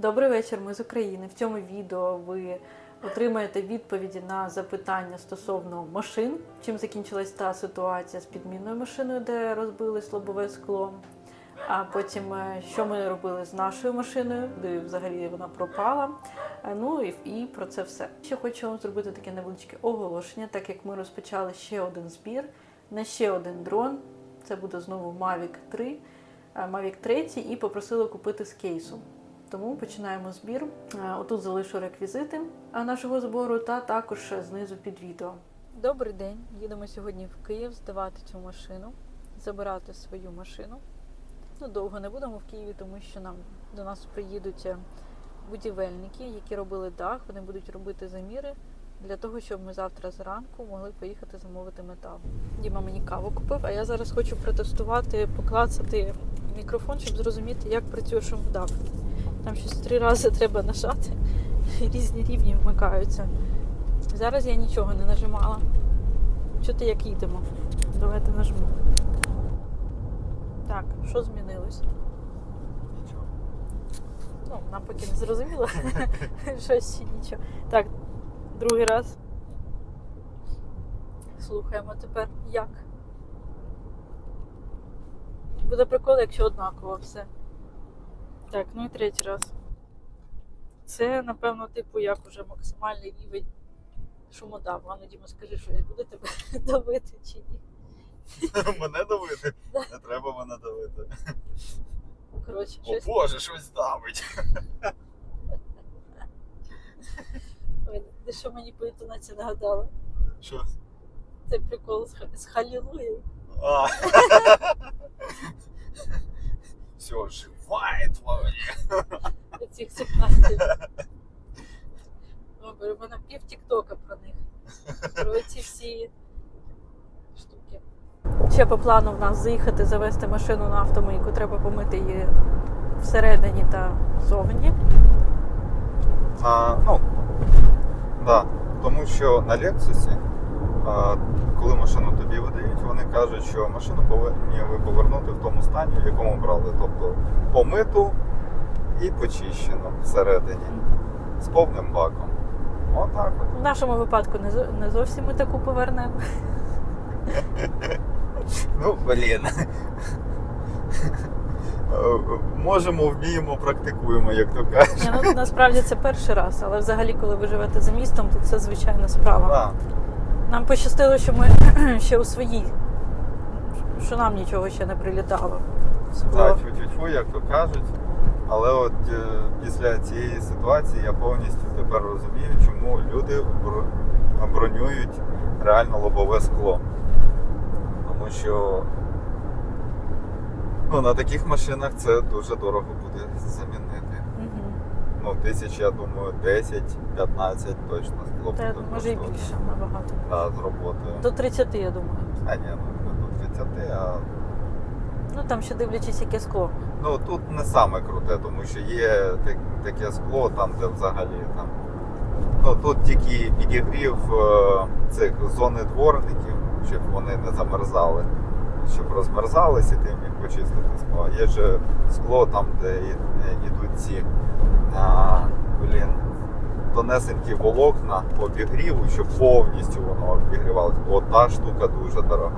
Добрий вечір, ми з України. В цьому відео ви отримаєте відповіді на запитання стосовно машин, чим закінчилась та ситуація з підмінною машиною, де розбилось лобове скло. А потім, е, що ми робили з нашою машиною, де взагалі вона пропала. Е, Ну і, і про це все. Ще хочу вам зробити таке невеличке оголошення, так як ми розпочали ще один збір на ще один дрон. Це буде знову Mavic 3, е, Mavic 3 і попросили купити з кейсу. Тому починаємо збір. Е, Отут залишу реквізити е, нашого збору та також е, знизу під відео. Добрий день. Їдемо сьогодні в Київ здавати цю машину, забирати свою машину. Ну, довго не будемо в Києві, тому що нам до нас приїдуть будівельники, які робили дах. Вони будуть робити заміри для того, щоб ми завтра зранку могли поїхати замовити метал. Діма мені каву купив, а я зараз хочу протестувати, поклацати мікрофон, щоб зрозуміти, як працює шумдав. Там щось три рази треба нажати, і різні рівні вмикаються. Зараз я нічого не нажимала. Чути, як їдемо. Давайте нажму. Так, що змінилось? Нічого. Ну, нам поки не зрозуміло. Щось ще нічого. Так, другий раз. Слухаємо тепер як. Буде прикол, якщо однаково все. Так, ну і третій раз. Це, напевно, типу, як уже максимальний рівень шумодаву. Ану, Діма, скажи, що я буду тебе давити чи ні. Мене давити? Не треба мене давити. Коротше, О щось. Боже, щось давить. Ой, Ти що мені по інтонації нагадала? Що? Це прикол з, з Халілуєю. А. Все, живає твоє. Цих сигналів. Добре, у мене пів тіктока про них. Про ці всі штуки. Ще по плану в нас заїхати завести машину на автомийку. Треба помити її всередині та зовні. А, ну, да. Тому що на Лексусі, коли машину тобі видають, вони кажуть, що машину повинні ви повернути в тому стані, в якому брали. Тобто помиту і почищену всередині з повним баком. Отак от. В нашому випадку не, зовсім ми таку повернемо. Ну, блін. Можемо, вміємо, практикуємо, як то кажуть. Ну, насправді це перший раз, але взагалі, коли ви живете за містом, то це звичайна справа. Да. Нам пощастило, що ми ще у своїй, що нам нічого ще не прилітало. Так, тьфу-тьфу, як то кажуть. Але от е, після цієї ситуації я повністю тепер розумію, чому люди бронюють реально лобове скло. Тому що ну, на таких машинах це дуже дорого буде замінити. Мгм. Ну, тисяч, я думаю, 10-15 точно скло Та, може і більше набагато. Да, з роботою. До 30, я думаю. А ні, ну не до 30, а Ну там ще дивлячись, яке скло. Ну тут не саме круте, тому що є таке скло, там, де взагалі там. Ну тут тільки підігрів е, цих зони дворників, щоб вони не замерзали, щоб розмерзалися, і ти міг почистити скло. Є же скло там, де е, йдуть ці а, блін, тонесенькі волокна обігріву, щоб повністю воно обігрівалося. От та штука дуже дорога.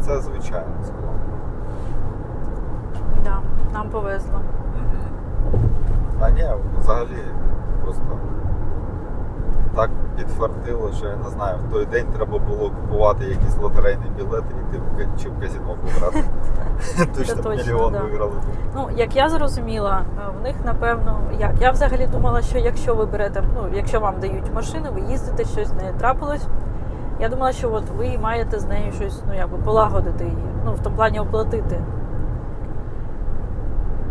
Це звичайне скло. Да, нам повезло. А ні, взагалі просто так підфартило, що я не знаю, в той день треба було купувати якийсь лотерейний білет і йти в чи в казіно пограти. Точно точно, мільйон да. виграли. Ну, як я зрозуміла, е, в них напевно як. Я взагалі думала, що якщо ви берете, ну якщо вам дають машину, ви їздите, щось з нею трапилось. Я думала, що от ви маєте з нею щось, ну якби полагодити її. Ну, в тому плані оплатити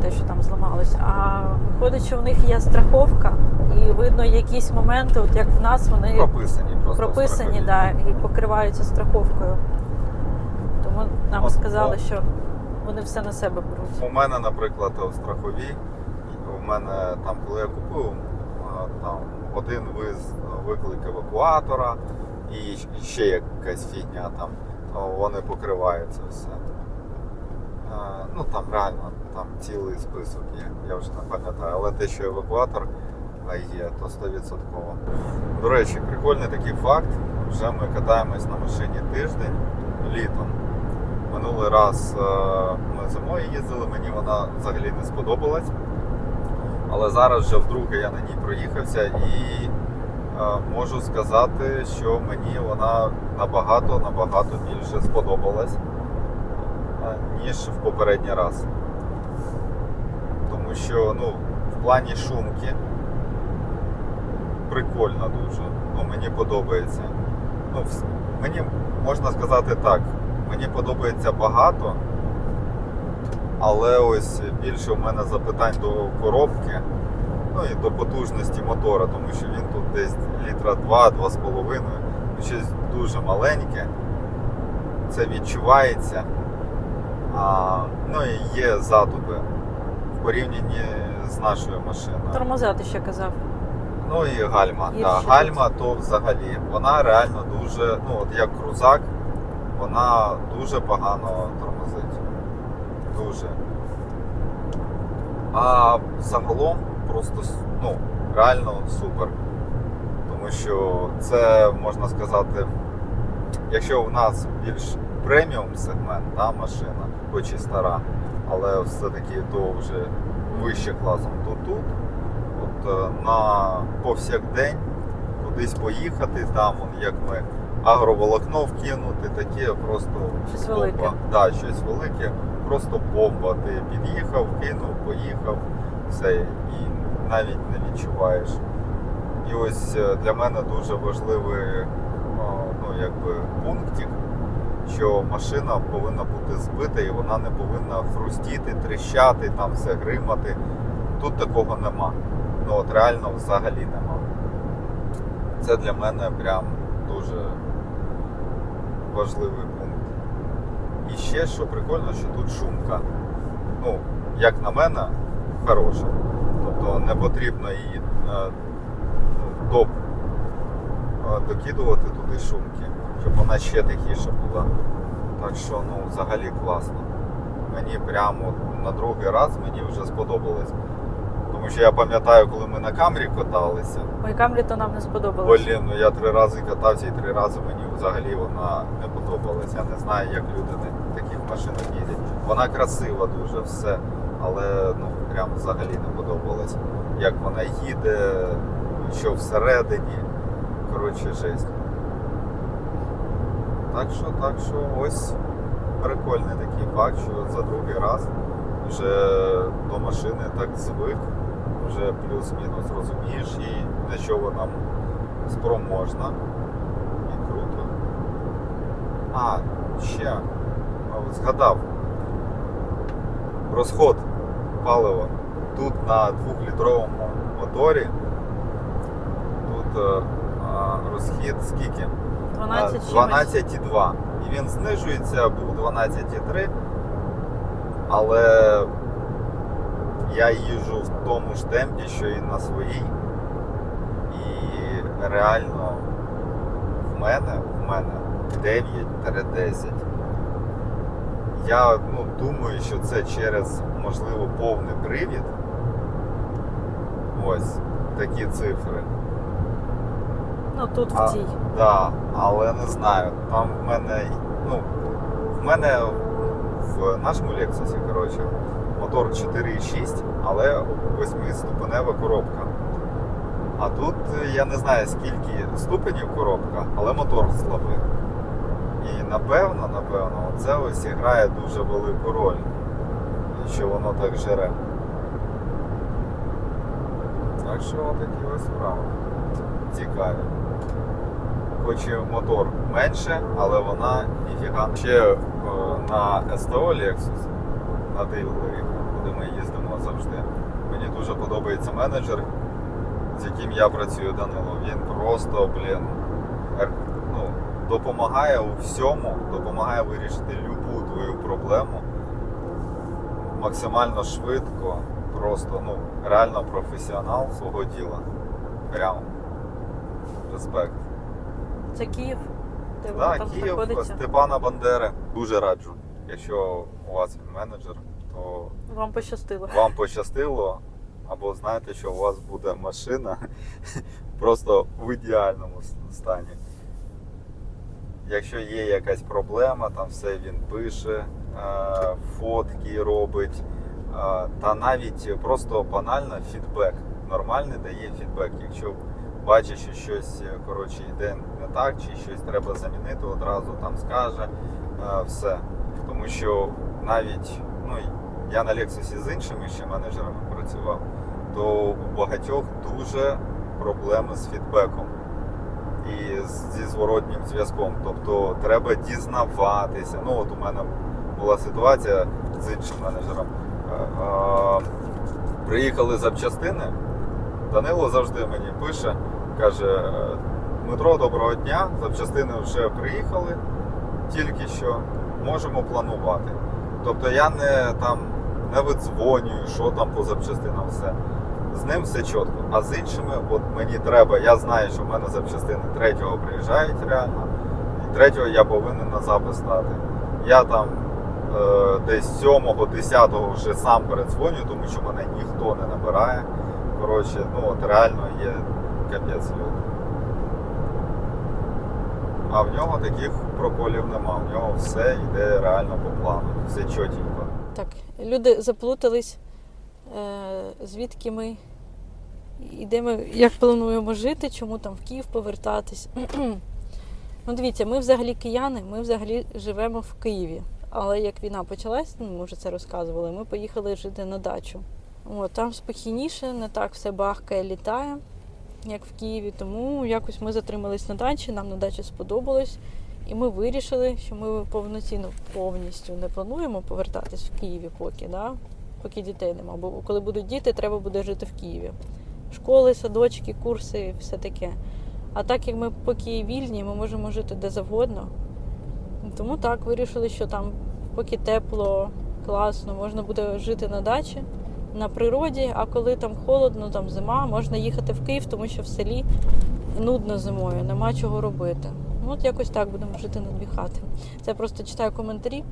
те, що там зламалось. А виходить, що в них є страховка, і видно якісь моменти, от як в нас, вони Прописані просто. прописані да, і покриваються страховкою. Тому нам От, сказали, що вони все на себе беруть. У мене, наприклад, в страховій, у мене там, коли я купив, там один виз виклик евакуатора і ще якась фігня там, вони покривають це все. Ну там реально там цілий список є, я вже не пам'ятаю, але те, що евакуатор є, то 100%. До речі, прикольний такий факт. Вже ми катаємось на машині тиждень літом. Минулий раз е, ми зимою їздили, мені вона взагалі не сподобалась. Але зараз вже вдруге я на ній проїхався і е, можу сказати, що мені вона набагато набагато більше сподобалась, е, ніж в попередній раз. Тому що ну, в плані шумки прикольно дуже. Ну, мені подобається. Ну, мені можна сказати так, мені подобається багато, але ось більше в мене запитань до коробки, ну і до потужності мотора, тому що він тут десь літра 2-2,5, ну, щось дуже маленьке. Це відчувається. А, ну і є затупи в порівнянні з нашою машиною. Тормоза ти ще казав. Ну і гальма. Є Да, гальма то взагалі. Вона реально дуже, ну от як крузак, вона дуже погано тормозить. Дуже. А загалом просто ну, реально супер. Тому що це можна сказати, якщо в нас більш преміум сегмент, та, машина, хоч і стара, але все-таки то вже вище класом, то тут от, е, на повсякдень кудись поїхати, там як ми агроволокно вкинути, таке просто Щось бомба. велике. Да, щось велике, просто бомба. Ти під'їхав, кинув, поїхав, все, і навіть не відчуваєш. І ось е, для мене дуже важливий о, ну, якби, пунктик, що машина повинна бути збита і вона не повинна хрустіти, тріщати, там все гримати. Тут такого нема. Ну от реально взагалі нема. Це для мене прям дуже важливий пункт. І ще що прикольно, що тут шумка. Ну, як на мене, хороша. Тобто не потрібно її е, топ е, докидувати туди шумки, щоб вона ще тихіша була. Так що ну, взагалі класно. Мені прямо на другий раз мені вже сподобалось. Тому що я пам'ятаю, коли ми на камері каталися. Ой, камрі то нам не сподобалось. Блін, ну я три рази катався і три рази мені взагалі вона не подобалась. Я не знаю, як люди на таких машинах їздять. Вона красива дуже, все. Але ну прям взагалі не подобалось. Як вона їде, що всередині. Коротше, жесть. Так що, так що ось прикольний такий факт, що за другий раз вже до машини так звик, вже плюс-мінус розумієш і на що вона спроможна. І круто. А, ще згадав. Розход палива. Тут на двохлітровому моторі. Тут е, а, розхід скільки? 12 12,2. І він знижується, був 12,3. Але я їжджу в тому ж темпі, що і на своїй. І реально в мене, в мене 9-10. Я ну, думаю, що це через, можливо, повний привід. Ось такі цифри. Ну тут А, в цій. Да, але не знаю. Там в мене, ну, в мене в нашому Лексусі, коротше, мотор 4,6, але 8-ступенева коробка. А тут е, я не знаю скільки ступенів коробка, але мотор слабий. І напевно, напевно, це ось грає дуже велику роль, що воно так жере. Так що такі ось справи. Цікаві. Хоч і мотор менше, але вона ніфіга. Ще на СТО Lexus, на дилері, куди ми їздимо завжди. Мені дуже подобається менеджер, з яким я працюю Данило. Він просто, блін, ну, допомагає у всьому, допомагає вирішити любу твою проблему максимально швидко, просто ну, реально професіонал свого діла. Прям респект. Це Київ. Де воно Так, там Київ, знаходиться. Степана Бандери. Дуже раджу. якщо у вас він менеджер, то Вам пощастило. вам пощастило, або знаєте, що у вас буде машина просто в ідеальному стані. Якщо є якась проблема, там все він пише, е, фотки робить, е, та навіть просто банально фідбек. Нормальний дає фідбек. Якщо бачить, що щось е, коротше, йде не так, чи щось треба замінити, одразу там скаже е, все. Тому що навіть ну, я на Lexus з іншими ще менеджерами працював, то у багатьох дуже проблеми з фідбеком і зі зворотнім зв'язком. Тобто треба дізнаватися. Ну от у мене була ситуація з іншим менеджером. Е, Приїхали запчастини. Данило завжди мені пише, каже: Дмитро, доброго дня, запчастини вже приїхали, тільки що можемо планувати. Тобто я не там не видзвонюю, що там по запчастинам все. З ним все чітко. А з іншими, от мені треба, я знаю, що в мене запчастини третього приїжджають реально. І третього я повинен на запис стати. Я там е, десь 7-10 вже сам передзвоню, тому що мене ніхто не набирає. Коротше, ну от реально є капець. люди. А в нього таких проколів нема. В нього все йде реально по плану, все чотенько. Так, люди заплутались, е, звідки ми йдемо, як плануємо жити, чому там в Київ повертатись. ну, дивіться, ми взагалі кияни, ми взагалі живемо в Києві. Але як війна почалась, ну, ми вже це розказували, ми поїхали жити на дачу. От, там спокійніше, не так все бахкає, літає, як в Києві. Тому якось ми затримались на дачі, нам на дачі сподобалось. І ми вирішили, що ми повноцінно повністю не плануємо повертатись в Києві поки, да? поки дітей нема. Бо коли будуть діти, треба буде жити в Києві. Школи, садочки, курси, все таке. А так як ми поки вільні, ми можемо жити де завгодно. Тому так, вирішили, що там поки тепло, класно, можна буде жити на дачі, на природі, а коли там холодно, там зима, можна їхати в Київ, тому що в селі нудно зимою, нема чого робити. Ну, от якось так будемо жити на дві хати. Це просто читаю коментарі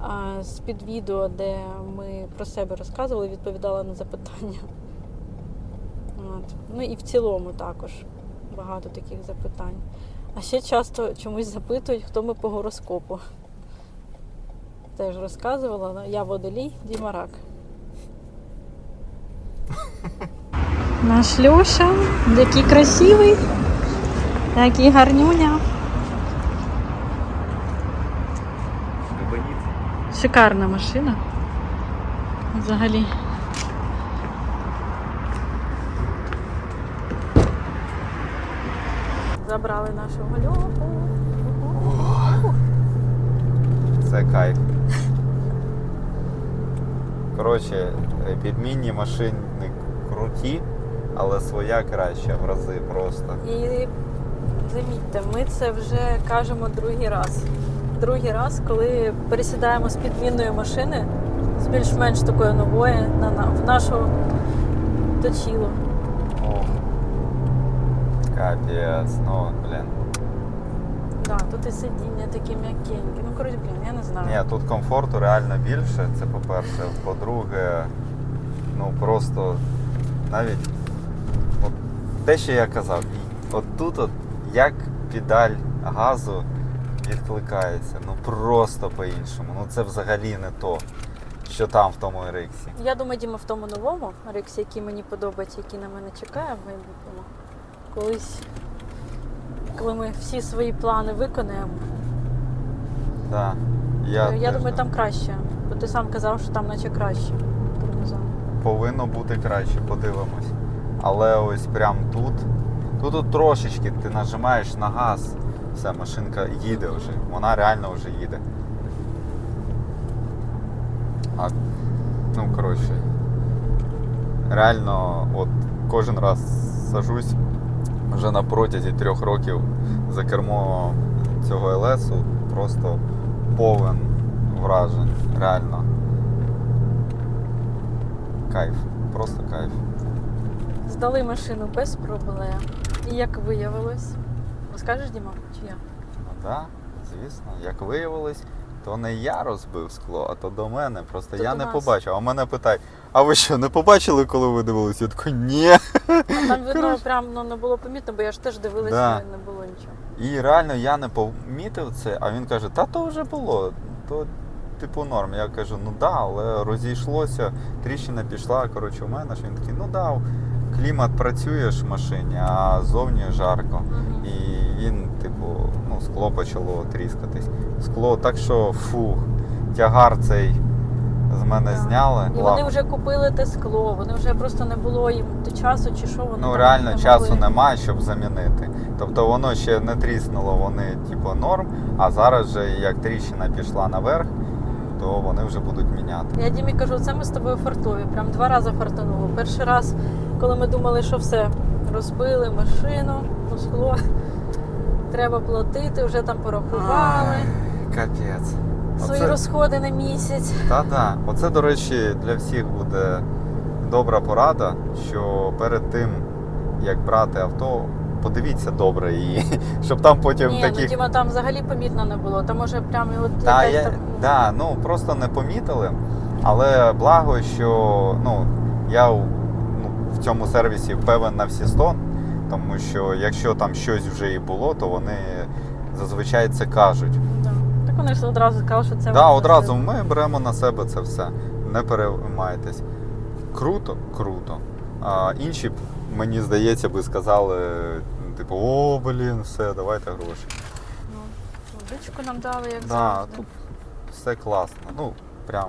а, з-під відео, де ми про себе розказували, відповідала на запитання. От. Ну і в цілому також багато таких запитань. А ще часто чомусь запитують, хто ми по гороскопу. Теж розказувала, я водолій, Діма Рак. Наш Льоша, який красивий. Який гарнюня. Шикарна машина. Взагалі. Забрали нашого Льоху. Це кайф. Коротше, е, підмінні машини круті, але своя краща в рази просто. І замітьте, ми це вже кажемо другий раз. Другий раз, коли пересідаємо з підмінної машини з більш-менш такої нової на, на, в нашу точіло. Ох. Капець, ну блін. Да, тут і сидіння такі м'якенькі. Ну, коротше, блін, я не знаю. Ні, тут комфорту реально більше, це по-перше. По-друге, ну просто навіть от те, що я казав, от тут от як педаль газу відкликається, ну просто по-іншому. Ну це взагалі не то, що там в тому Ериксі. Я думаю, Діма, в тому новому Рексі, який мені подобається, який на мене чекає в майбутньому. Колись, коли ми всі свої плани виконаємо, Да. Я, я думаю, там краще. Бо ти сам казав, що там наче краще. Повинно бути краще, подивимось. Але ось прям тут, тут трошечки ти нажимаєш на газ, все, машинка їде вже. Вона реально вже їде. А, ну, коротше. Реально, от кожен раз сажусь вже на протязі трьох років за кермо цього ЛСу просто повен вражень. Реально. Кайф, просто кайф. Здали машину без проблем. І як виявилось, розкажеш, Діма, чи я? Ну да, звісно, як виявилось, то не я розбив скло, а то до мене. Просто То я не нас. побачив. А мене питають, а ви що, не побачили, коли ви дивилися? Я такий, ні. Там видно, прям ну, не було помітно, бо я ж теж дивилася, Да. не було нічого. І реально я не помітив це, а він каже, та то вже було, то типу норм. Я кажу, ну да, але розійшлося, тріщина пішла. Коротше, у мене ж він такий, ну да, клімат працює ж в машині, а зовні жарко. І він, типу, ну, скло почало тріскатись. Скло, так що фух, тягар цей з мене Да. зняли. І Ладно. вони вже купили те скло, вони вже просто не було їм то часу чи що вони. Ну реально не часу могли. немає, щоб замінити. Тобто воно ще не тріснуло, вони типу норм, а зараз же як тріщина пішла наверх, то вони вже будуть міняти. Я Дімі кажу, це ми з тобою фартові. Прям два рази фартануло. Перший раз, коли ми думали, що все, розбили машину, ну скло, треба платити, вже там порахували. Капець. Свої Оце- розходи на місяць. Та-да. Оце, до речі, для всіх буде добра порада, що перед тим, як брати авто, подивіться добре її, щоб там потім Ні, ну. Діма там взагалі помітно не було. Там може прям і от Та, якась я, там- да, ну просто не помітили. Але благо, що ну, я ну, в цьому сервісі певен на всі 100, тому що якщо там щось вже і було, то вони зазвичай це кажуть. Да. Так вони ж одразу сказали, що це Так, да, одразу ми беремо на себе це все. Не переймайтесь. Круто, круто. А інші, мені здається, би сказали, типу, о, блін, все, давайте гроші. Ну, водичку нам дали, як Да, завжди. тут все класно. Ну, прям.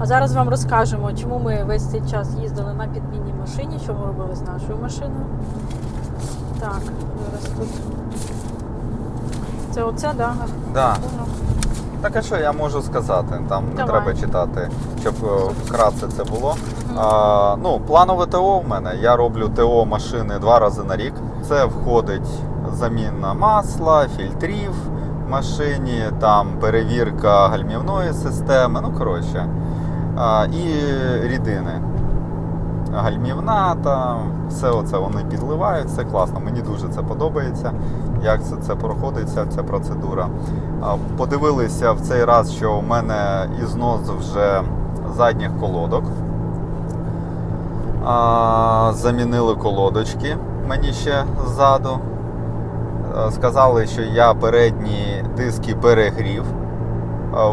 А зараз вам розкажемо, чому ми весь цей час їздили на підмінній машині, що ми робили з нашою машиною. Так, зараз тут. Це оце, да? Да. Так а що я можу сказати? Там не Давай. треба читати, щоб е, вкратце це було. А, ну, планове ТО в мене. Я роблю ТО машини два рази на рік. Це входить заміна масла, фільтрів в машині, там перевірка гальмівної системи. Ну, коротше. А, і рідини. Гальмівна, там, все оце вони підливають, все класно. Мені дуже це подобається, як це, це проходить, ця, ця процедура. Подивилися в цей раз, що у мене ізнос вже задніх колодок. А, Замінили колодочки мені ще ззаду. Сказали, що я передні диски перегрів.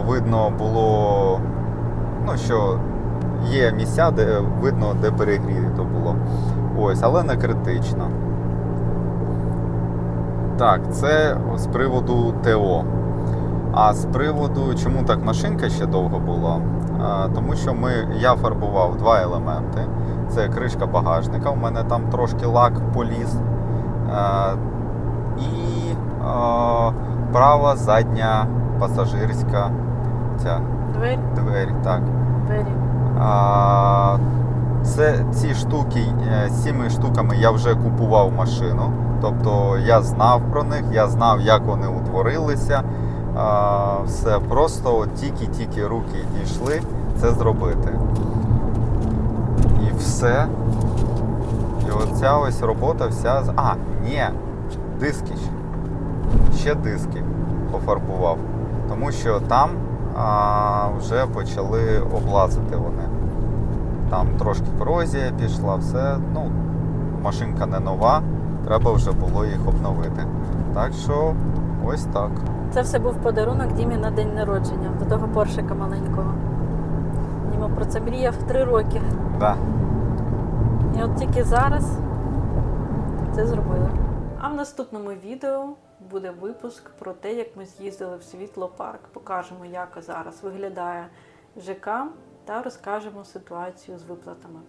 Видно було, ну, що є місця, де видно, де перегріто було. Ось, але не критично. Так, це з приводу ТО. А з приводу, чому так машинка ще довго була? Тому що ми, я фарбував два елементи. Це кришка багажника. У мене там трошки лак поліз. І права задня пасажирська ця Двері, двері. Так. двері. А, це ці штуки, е, з цими штуками я вже купував машину. Тобто я знав про них, я знав, як вони утворилися. А, все просто тільки-тільки руки дійшли це зробити. Все. І оця ось робота вся. з- А, ні, диски ще. Ще диски пофарбував. Тому що там а, вже почали облазити вони. Там трошки корозія пішла, все. Ну, машинка не нова, треба вже було їх обновити. Так що ось так. Це все був подарунок Дімі на день народження до того поршика маленького. Діма про це мріяв три роки. Да. І от тільки зараз це зробили. А в наступному відео буде випуск про те, як ми з'їздили в світлопарк. Покажемо, як зараз виглядає ЖК та розкажемо ситуацію з виплатами.